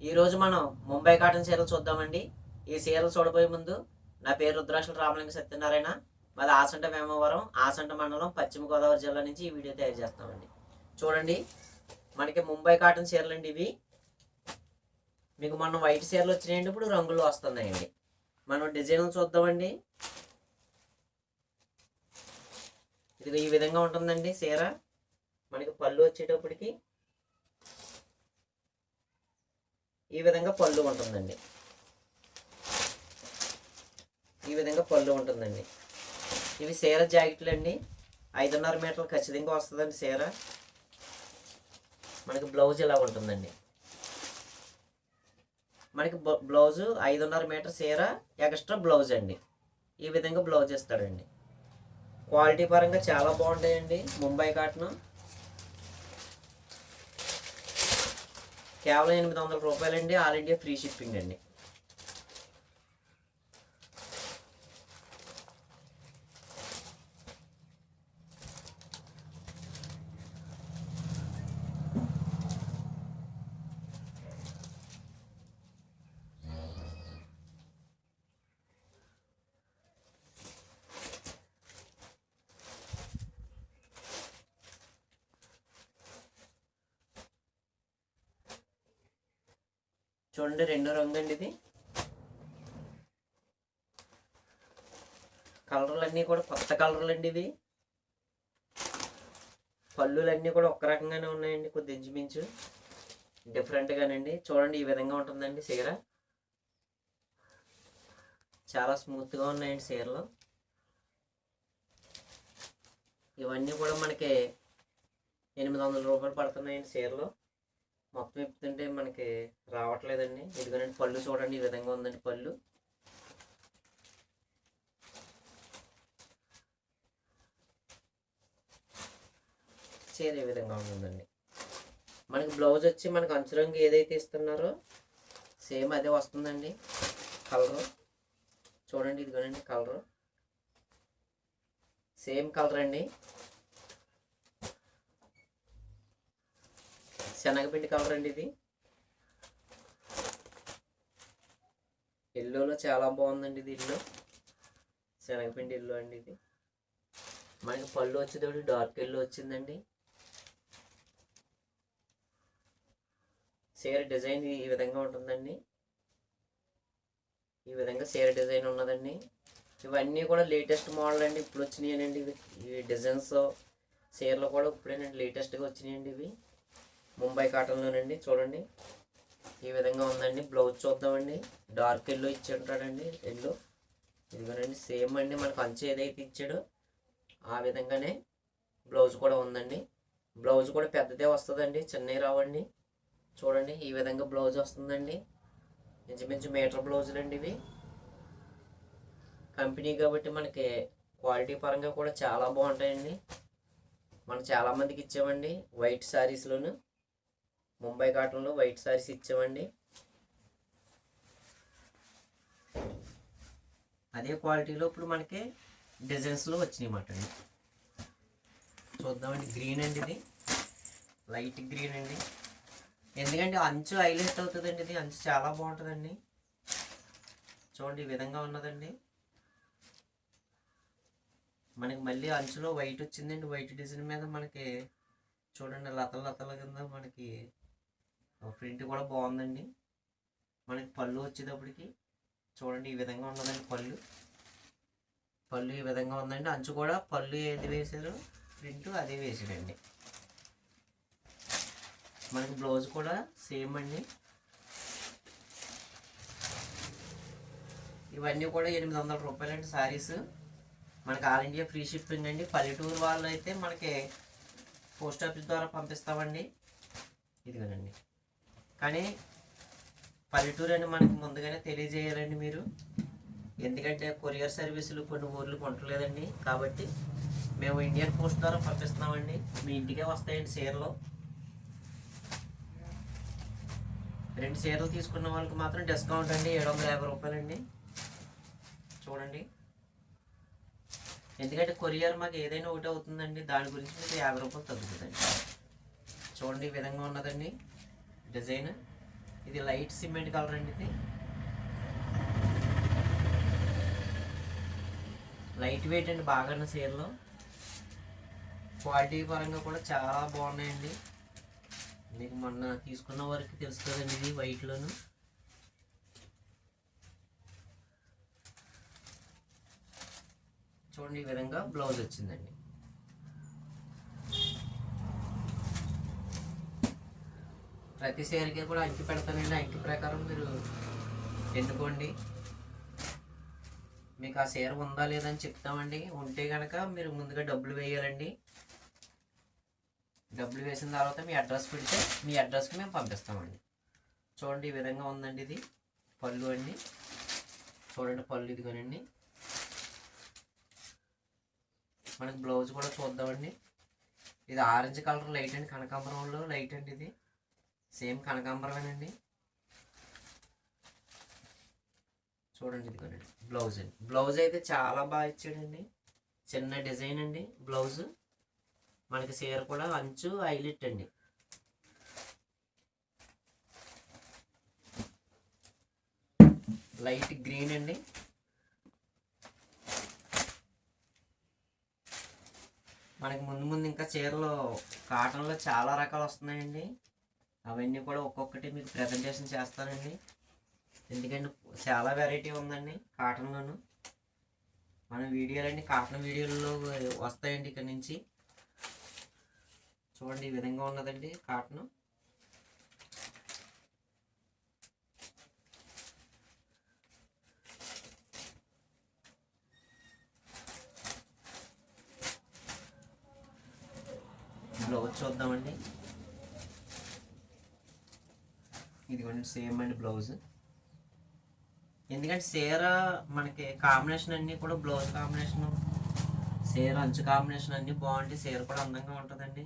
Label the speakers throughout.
Speaker 1: ఈరోజు మనం ముంబై కాటన్ చీరలు చూద్దామండి. ఈ చీరలు చూడబోయే ముందు నా పేరు రుద్రాక్షల రామలింగ సత్యనారాయణ. మాది ఆసంట వేమవరం ఆసంట మండలం పశ్చిమ గోదావరి జిల్లా నుంచి ఈ వీడియో తయారు చేస్తామండి. చూడండి మనకి ముంబై కాటన్ చీరలు అండి ఇవి. మీకు మొన్న వైట్ చీరలు వచ్చినాయండి ఇప్పుడు రంగులు వస్తున్నాయండి. మనం డిజైన్లు చూద్దామండి. ఇది ఈ విధంగా ఉంటుందండి చీర. మనకి పళ్ళు వచ్చేటప్పటికి ఈ విధంగా పళ్ళు ఉంటుందండి. ఈ విధంగా పళ్ళు ఉంటుందండి. ఇవి చీర జాకెట్లు అండి. ఐదున్నర మీటర్లు ఖచ్చితంగా వస్తుందండి చీర మనకి బ్లౌజ్ ఇలా ఉంటుందండి. మనకి బ్లౌజు ఐదున్నర మీటర్ చీర ఎక్స్ట్రా బ్లౌజ్ అండి. ఈ విధంగా బ్లౌజ్ ఇస్తాడండి. క్వాలిటీ పరంగా చాలా బాగుంటాయండి. ముంబై కాటన్ కేవలం ఎనిమిది వందల రూపాయలండి. ఆల్ ఇండియా ఫ్రీ షిప్పింగ్ అండి. చూడండి రెండో రంగు అండి ఇది. కలర్లన్నీ కూడా కొత్త కలర్లు అండి ఇవి. పళ్ళులన్నీ కూడా ఒక్క రకంగానే ఉన్నాయండి కొద్ది ఇంచుమించు. డిఫరెంట్గానండి. చూడండి ఈ విధంగా ఉంటుందండి చీర. చాలా స్మూత్గా ఉన్నాయండి చీరలు. ఇవన్నీ కూడా మనకి ఎనిమిది వందల రూపాయలు పడుతున్నాయండి చీరలు. మొత్తం ఇప్పుతుంటే మనకి రావట్లేదండి. ఎందుకంటే పళ్ళు చూడండి ఈ విధంగా ఉందండి పళ్ళు. చేరే విధంగా ఉందండి. మనకి బ్లౌజ్ వచ్చి మనకు అంచు రంగు ఏదైతే ఇస్తున్నారో సేమ్ అదే వస్తుందండి. కలరు చూడండి ఇదిగోనండి కలరు సేమ్ కలర్ అండి. శనగపిండి కలర్ అండి ఇది. ఎల్లోలో చాలా బాగుందండి ఇది ఇల్లు శనగపిండి ఇల్లు అండి ఇది. మనకి పళ్ళు వచ్చేటప్పుడు డార్క్ ఎల్లో వచ్చిందండి. చీర డిజైన్ ఈ విధంగా ఉంటుందండి. ఈ విధంగా చీర డిజైన్ ఉన్నదండి. ఇవన్నీ కూడా లేటెస్ట్ మోడల్ అండి. ఇప్పుడు వచ్చినాయండి ఇవి. ఈ డిజైన్స్ చీరలు కూడా ఇప్పుడేనండి లేటెస్ట్గా వచ్చినాయండి ఇవి. ముంబై కాటన్లోనండి చూడండి. ఈ విధంగా ఉందండి. బ్లౌజ్ చూద్దామండి. డార్క్ ఎల్లో ఇచ్చి ఉంటాడండి ఎల్లో. ఇదిగోనండి సేమ్ అండి. మనకు అంచు ఏదైతే ఇచ్చాడో ఆ విధంగానే బ్లౌజ్ కూడా ఉందండి. బ్లౌజ్ కూడా పెద్దదే వస్తుందండి చిన్నవి రావండి. చూడండి ఈ విధంగా బ్లౌజ్ వస్తుందండి. ఇంచుమించు మీటర్ బ్లౌజులు అండి ఇవి. కంపెనీ కాబట్టి మనకి క్వాలిటీ పరంగా కూడా చాలా బాగుంటాయండి. మనం చాలామందికి ఇచ్చామండి వైట్ శారీస్లోను. ముంబై కాటన్లో వైట్ సారీస్ ఇచ్చామండి అదే క్వాలిటీలో ఇప్పుడు మనకి డిజైన్స్లో వచ్చినాయి అన్నమాట అండి. చూద్దామండి గ్రీన్ అండి ఇది. లైట్ గ్రీన్ అండి. ఎందుకంటే అంచు హైలైట్ అవుతుందండి ఇది. అంచు చాలా బాగుంటుందండి. చూడండి ఈ విధంగా ఉన్నదండి. మనకి మళ్ళీ అంచులో వైట్ వచ్చిందండి. వైట్ డిజైన్ మీద మనకి చూడండి లతల లతల కింద మనకి. ప్రింట్ కూడా బాగుందండి. మనకి పళ్ళు వచ్చేటప్పటికి చూడండి ఈ విధంగా ఉన్నదండి పళ్ళు. పళ్ళు ఈ విధంగా ఉందండి. అంచు కూడా పళ్ళు ఏది వేశారు? ప్రింట్ అదే వేసాడండి మనకి బ్లౌజ్ కూడా సేమ్ అండి. ఇవన్నీ కూడా ఎనిమిది వందల రూపాయలు అండి శారీస్ మనకి ఆల్ ఇండియా ఫ్రీ షిప్పింగ్ అండి. పల్లెటూరు వాళ్ళు అయితే మనకి పోస్ట్ ఆఫీస్ ద్వారా పంపిస్తామండి. ఇదిగోనండి. కానీ పల్లెటూరు అని మనకు ముందుగానే తెలియజేయాలండి మీరు. ఎందుకంటే కొరియర్ సర్వీసులు కొన్ని ఊర్లు కొంటలేదండి కాబట్టి మేము ఇండియన్ పోస్ట్ ద్వారా పంపిస్తున్నామండి. మీ ఇంటికే వస్తాయండి చీరలు. రెండు చీరలు తీసుకున్న వాళ్ళకి మాత్రం డిస్కౌంట్ అండి. ఏడు వందల యాభై రూపాయలండి. చూడండి. ఎందుకంటే కొరియర్ మాకు ఏదైనా ఒకటి అవుతుందండి. దాని గురించి మీకు యాభై రూపాయలు తగ్గుతుందండి. చూడండి ఈ విధంగా ఉన్నదండి. డిజైన్. ఇది లైట్ సిమెంట్ కలర్ అండి ఇది. లైట్ వెయిట్ అండి బాగానే చీరలు. క్వాలిటీ పరంగా కూడా చాలా బాగున్నాయండి. మీకు మొన్న తీసుకున్న వరకు తెలుస్తుందండి ఇది వైట్లోను. చూడండి ఈ విధంగా బ్లౌజ్ వచ్చిందండి. ప్రతి చీరకి కూడా అంకి పెడతానండి అంకి ప్రకారం మీరు ఎన్నుకోండి. మీకు ఆ చీర ఉందా లేదా అని చెప్తామండి. ఉంటే కనుక మీరు ముందుగా డబ్బులు వేయాలండి. డబ్బులు వేసిన తర్వాత మీ అడ్రస్ పెడితే మీ అడ్రస్కి మేము పంపిస్తామండి. చూడండి ఈ విధంగా ఉందండి ఇది. పళ్ళు అండి. చూడండి పళ్ళు ఇదిగోనండి. మనకి బ్లౌజ్ కూడా చూద్దామండి. ఇది ఆరెంజ్ కలర్ లైట్ అండి. కనకాంబరంలో లైట్ అండి ఇది. సేమ్ కనకాంబరమేనండి. చూడండి ఇదిగోనండి బ్లౌజ్ అండి. బ్లౌజ్ అయితే చాలా బాగా ఇచ్చాడండి. చిన్న డిజైన్ అండి బ్లౌజ్. మనకి చీర కూడా అంచు హైలైట్ అండి. లైట్ గ్రీన్ అండి. మనకి ముందు ముందు ఇంకా చీరలు కాటన్లో చాలా రకాలు వస్తున్నాయండి. అవన్నీ కూడా ఒక్కొక్కటి మీకు ప్రజెంటేషన్ చేస్తానండి. ఎందుకంటే చాలా వెరైటీ ఉందండి కాటన్లోను మన వీడియోలన్నీ కాటన్ వీడియోల్లో వస్తాయండి ఇక్కడ నుంచి. చూడండి ఈ విధంగా ఉన్నదండి కాటన్ బ్లౌజ్ చూద్దామండి. ఇదిగోండి సేమ్ అండి బ్లౌజ్. ఎందుకంటే చీర మనకి కాంబినేషన్ అన్నీ కూడా బ్లౌజ్ కాంబినేషన్ చీర అంచు కాంబినేషన్ అన్నీ బాగుంటాయి. చీర కూడా అందంగా ఉంటుందండి.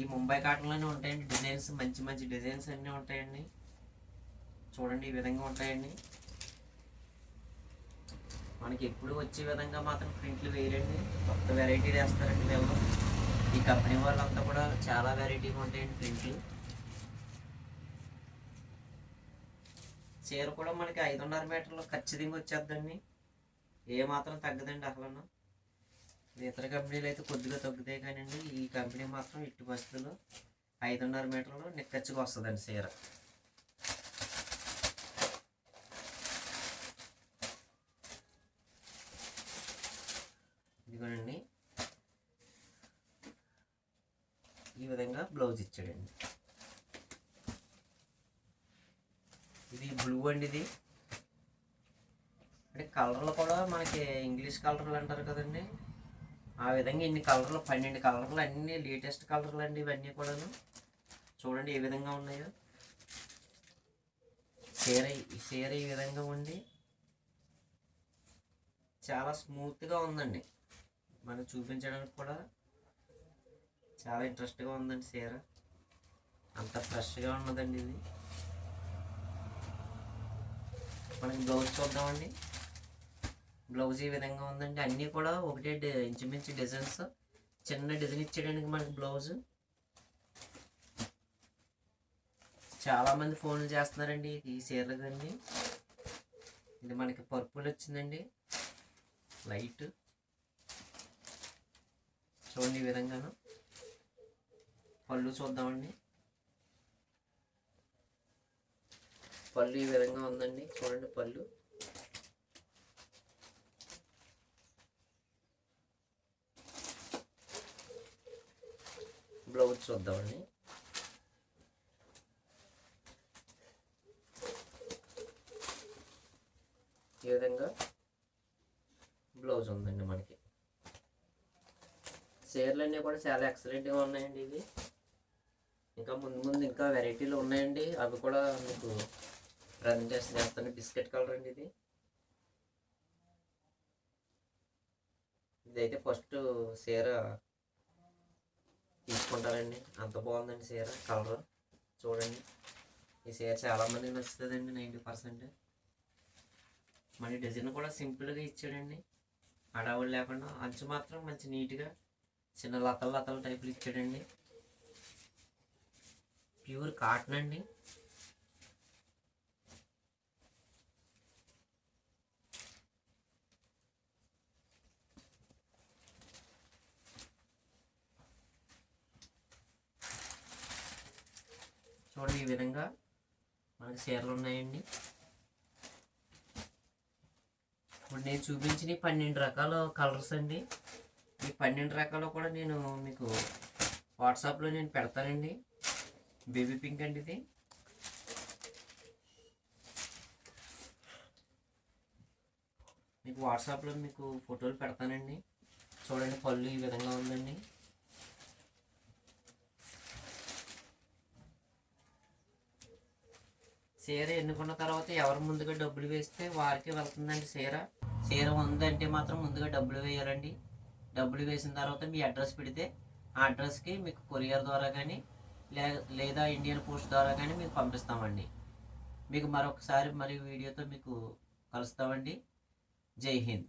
Speaker 1: ఈ ముంబై కాటన్లోనే ఉంటాయండి డిజైన్స్. మంచి మంచి డిజైన్స్ అన్నీ ఉంటాయండి. చూడండి ఈ విధంగా ఉంటాయండి. మనకి ఎప్పుడు వచ్చే విధంగా మాత్రం ప్రింట్లు వేయరండి. కొత్త వెరైటీ వేస్తారండి వీళ్ళు. ఈ కంపెనీ వాళ్ళంతా కూడా చాలా వెరైటీగా ఉంటాయండి ప్రింట్లు. చీర కూడా మనకి ఐదున్నర మీటర్లు ఖచ్చితంగా వచ్చేద్దండి. ఏ మాత్రం తగ్గదండి అసలు ఇతర కంపెనీలు అయితే కొద్దిగా తగ్గుతాయి కానివ్వండి ఈ కంపెనీ మాత్రం ఇట్టి పరిస్థితుల్లో ఐదున్నర మీటర్లు నిక్కచ్చిగా వస్తుందండి చీర. ఇదిగోనండి. ఈ విధంగా బ్లౌజ్ ఇచ్చాడండి. ఇది బ్లూ అండి ఇది. అంటే కలర్లు కూడా మనకి ఇంగ్లీష్ కలర్లు అంటారు కదండి. ఆ విధంగా ఇన్ని కలర్లు పన్నెండు కలర్లు అన్నీ లేటెస్ట్ కలర్లు అండి ఇవన్నీ కూడాను. చూడండి ఏ విధంగా ఉన్నాయో. చీర ఈ చీర ఈ విధంగా ఉండి చాలా స్మూత్గా ఉందండి. మనకు చూపించడానికి కూడా చాలా ఇంట్రెస్ట్గా ఉందండి చీర. అంత ఫ్రెష్గా ఉన్నదండి ఇది. మనకి బ్లౌజ్ చూద్దామండి. బ్లౌజ్ ఈ విధంగా ఉందండి. అన్నీ కూడా ఒకటే డి- ఇంచుమించు డిజైన్స్. చిన్న డిజైన్ ఇచ్చేయడానికి మనకి బ్లౌజ్. చాలామంది ఫోన్లు చేస్తున్నారండి ఈ సీరదండి ఇది మనకి పర్పుల్ వచ్చిందండి. లైట్. చూడండి ఈ విధంగాను. పళ్ళు చూద్దామండి. పళ్ళు ఈ విధంగా ఉందండి. చూడండి పళ్ళు. బ్లౌజ్ చూద్దామండి. ఈ విధంగా బ్లౌజ్ ఉందండి మనకి. చీరలు అన్నీ కూడా చాలా ఎక్సలెంట్గా ఉన్నాయండి ఇవి. ఇంకా ముందు ముందు ఇంకా వెరైటీలు ఉన్నాయండి. అవి కూడా మీకు ప్రజెంటేషన్ చేస్తాను. బిస్కెట్ కలర్ అండి ఇది. ఇదైతే ఫస్ట్ చీర తీసుకుంటారండి అంత బాగుందండి చీర కలర్. చూడండి. ఈ చీర చాలామందికి నచ్చుతుందండి నైంటీ పర్సెంట్. మన డిజైన్ కూడా సింపుల్గా ఇచ్చాడండి. అడావుడు లేకుండా అంచు మాత్రం మంచి నీట్గా చిన్న లతలు లతలు టైపులు ఇచ్చాడండి. ప్యూర్ కాటన్ అండి. చూడండి ఈ విధంగా మనకి చీరలు ఉన్నాయండి. ఇప్పుడు నేను చూపించిన ఈ పన్నెండు రకాల కలర్స్ అండి. ఈ పన్నెండు రకాలు కూడా నేను మీకు వాట్సాప్లో నేను పెడతానండి. బేబీ పింక్ అండి ఇది. మీకు వాట్సాప్లో మీకు ఫోటోలు పెడతానండి. చూడండి పళ్ళు ఈ విధంగా ఉందండి. చీర ఎన్నుకున్న తర్వాత ఎవరు ముందుగా డబ్బులు వేస్తే వారికి వెళ్తుందండి చీర. చీర ఉందంటే మాత్రం ముందుగా డబ్బులు వేయాలండి. డబ్బులు వేసిన తర్వాత మీ అడ్రస్ పెడితే ఆ అడ్రస్కి మీకు కొరియర్ ద్వారా కానీ లే లేదా ఇండియన్ పోస్ట్ ద్వారా కానీ మీకు పంపిస్తామండి. మీకు మరొకసారి మరి వీడియోతో మీకు కలుస్తామండి. జై హింద్.